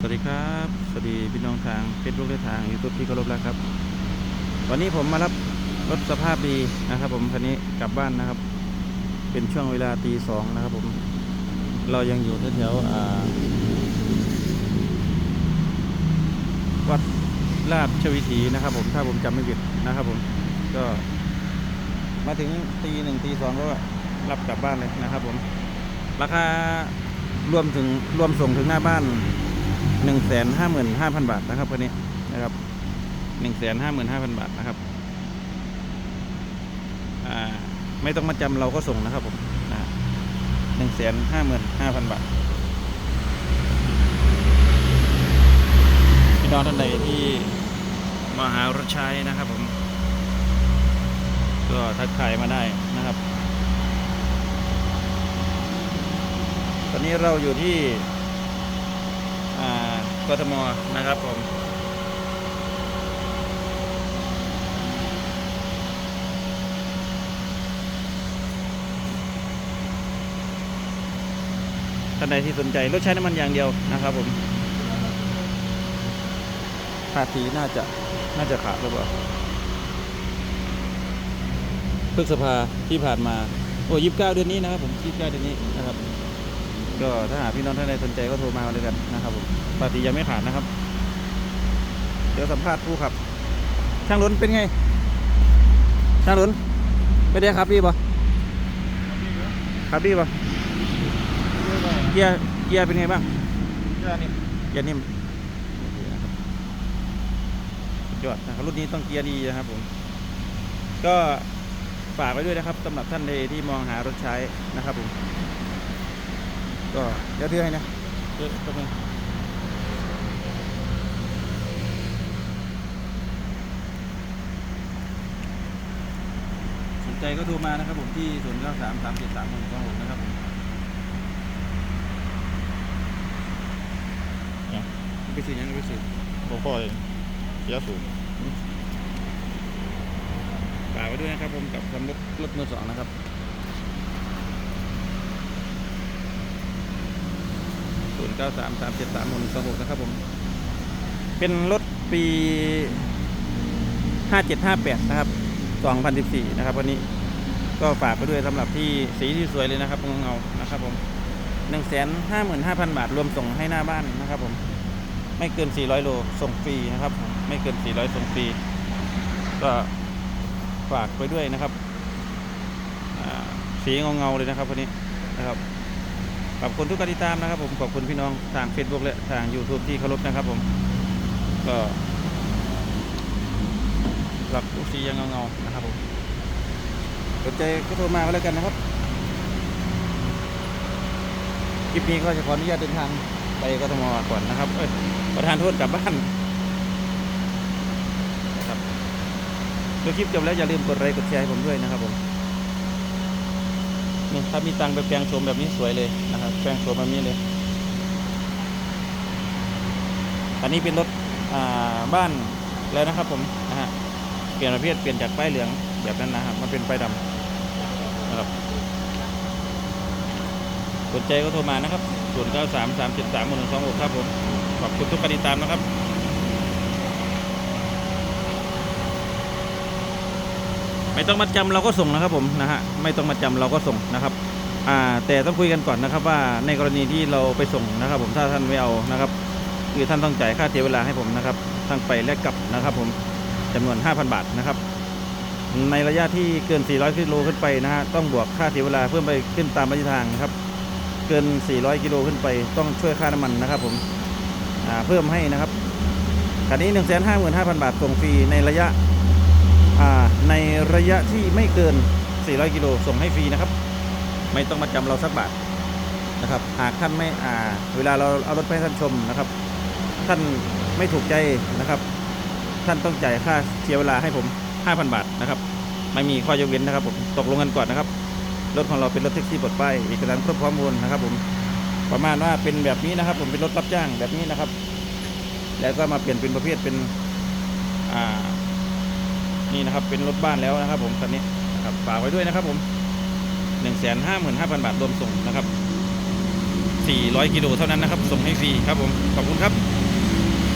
สวัสดีครับ สวัสดีพี่น้องทางเฟซบุ๊กและทางยูทูบที่เคารพรักครับ วันนี้ผมมารับรถสภาพดีนะครับผมคันนี้กลับบ้านนะครับ เป็นช่วงเวลาตีสองนะครับผม เรายังอยู่แถววัดราบชวิถีนะครับผม ถ้าผมจำไม่ผิดนะครับผม ก็มาถึงตีหนึ่งตีสองก็รับกลับบ้านเลยนะครับผม ราคารวมถึงรวมส่งถึงหน้าบ้าน หนึ่งแสนห้าหมื่นห้าพันบาทนะครับคันนี้นะครับหนึ่งแสนห้าหมื่นห้าพันบาทนะครับอ่าไม่ต้องมาจำเราก็ส่งนะครับผมหนึ่งแสนห้าหมื่นห้าพันบาทพี่น้องท่านใดที่มาหารถใช้นะครับผม ก็ทักทายมาได้นะครับ ตอนนี้เราอยู่ที่ กทมนะครับผม ท่านใดที่สนใจรถใช้น้ำมันอย่างเดียวนะครับผมภาษีน่าจะน่าจะขาดหรือเปล่าพฤษภาที่ผ่านมา โอ้ยี่สิบเก้าเดือนนี้นะครับผมยี่สิบเก้าเดือนนี้นะครับ ก็ถ้าหากพี่น้องท่านใดสนใจก็โทรมาเลยกันนะครับผมปฏิยังไม่ขาดนะครับ เดี๋ยวสัมภาษณ์ผู้ขับ ช่างหลุนเป็นไง ช่างหลุนไม่ได้ครับพี่ปะครับพี่ปะเกียร์เกียร์เป็นไงบ้างเกียร์นิ่มโอเคนะครับสุดยอดนะครับรุ่นนี้ต้องเกียร์ดีนะครับผม ก็ฝากไว้ด้วยนะครับสำหรับท่านใดที่มองหารถใช้นะครับผม ก็เดี๋ยวถือให้นะเดี๋ยวแป๊บนึงสนใจก็โทรมานะครับผมที่0 9 3 3 7 3 1 2 6นะครับผมเนี่ยไปซื้อยังไปซื้อบ่ค่อยเสียสูงฝากไว้ด้วยนะครับผมกับทำรถรถมือสองนะครับ ศูนย์ เก้าสามสามเจ็ดสามหนึ่งสองหกนะครับผม เป็นรถปีห้าเจ็ดห้าแปดนะครับสองพันสิบสี่นะครับวันนี้ก็ฝากไปด้วยสำหรับที่สีที่สวยเลยนะครับเงาๆนะครับผมหนึ่งแสนห้าหมื่นห้าพันบาทรวมส่งให้หน้าบ้านนะครับผมไม่เกินสี่ร้อยโล ส่งฟรีนะครับ ไม่เกินสี่ร้อยส่งฟรี ก็ฝากไปด้วยนะครับอ่าสีเงาเลยนะครับวันนี้นะครับ ขอบคุณทุกการติดตามนะครับ ผมขอบคุณพี่น้องทาง Facebook และทาง YouTube ที่เคารพนะครับ ผมก็หลักทุกสียังเงาๆนะครับผมสนใจก็โทรมาก็แล้วกันนะครับคลิปนี้ก็จะขออนุญาตเดินทางไปกทมก่อนนะครับ เอ้ยประธานโทษกลับบ้านนะครับดูคลิปจบแล้วอย่าลืมกดไลค์กดแชร์ให้ผมด้วยนะครับผม นี่ถ้ามีตังไปแปลงโฉมแบบนี้สวยเลยนะครับ แปลงโฉมแบบนี้เลย อันนี้เป็นรถบ้านแล้วนะครับผมนะฮะเปลี่ยนประเภทเปลี่ยนจากป้ายเหลืองแบบนั้นนะครับมาเป็นป้ายดำนะครับสนใจก็โทรมานะครับ 0 9 3 3 7 3 1 2 6 ครับผม ขอบคุณทุกการติดตามนะครับ ไม่ต้องมาจำเราก็ส่งนะครับผมนะฮะไม่ต้องมาจำเราก็ส่งนะครับอ่าแต่ต้องคุยกันก่อนนะครับ ว่าในกรณีที่เราไปส่งนะครับ ผมถ้าท่านไม่เอานะครับ คือท่านต้องจ่ายค่าเสียเวลาให้ผมนะครับทั้งไปและกลับนะครับ ผมจำนวน 5,000 บาทนะครับ ในระยะที่เกิน 400 กิโลขึ้นไปนะฮะต้องบวกค่าเสียเวลาเพิ่มไปขึ้นตามระยะทางนะครับ เกิน 400 กิโลขึ้นไป ต้องช่วยค่าน้ำมันนะครับ ผมเพิ่มให้นะครับคันนี้ 155,000 บาทส่งฟรีในระยะ ในระยะที่ไม่เกิน 400 กิโลส่งให้ฟรีนะครับ ไม่ต้องมาจำเราสักบาทนะครับ หากท่านไม่อ่าเวลาเราเอารถไปให้ท่านชมนะครับ ท่านไม่ถูกใจนะครับ ท่านต้องจ่ายค่าเสียเวลาให้ผม 5,000 บาทนะครับ ไม่มีข้อยกเว้นนะครับผมตกลงกันก่อนนะครับรถของเราเป็นรถแท็กซี่ปลดป้ายเอกสารครบพร้อมมูลนะครับ ผมประมาณว่าเป็นแบบนี้นะครับ ผมเป็นรถรับจ้างแบบนี้นะครับ แล้วก็มาเปลี่ยนเป็นประเภทเป็นอ่า นี่นะครับเป็นรถบ้านแล้วนะครับ ผมคันนี้นะครับฝากไว้ด้วยนะครับ ผมหนึ่งแสนห้าหมื่นห้าพันบาทรวมส่งนะครับ400กิโลเท่านั้นนะครับ ส่งให้ฟรีครับผมขอบคุณครับ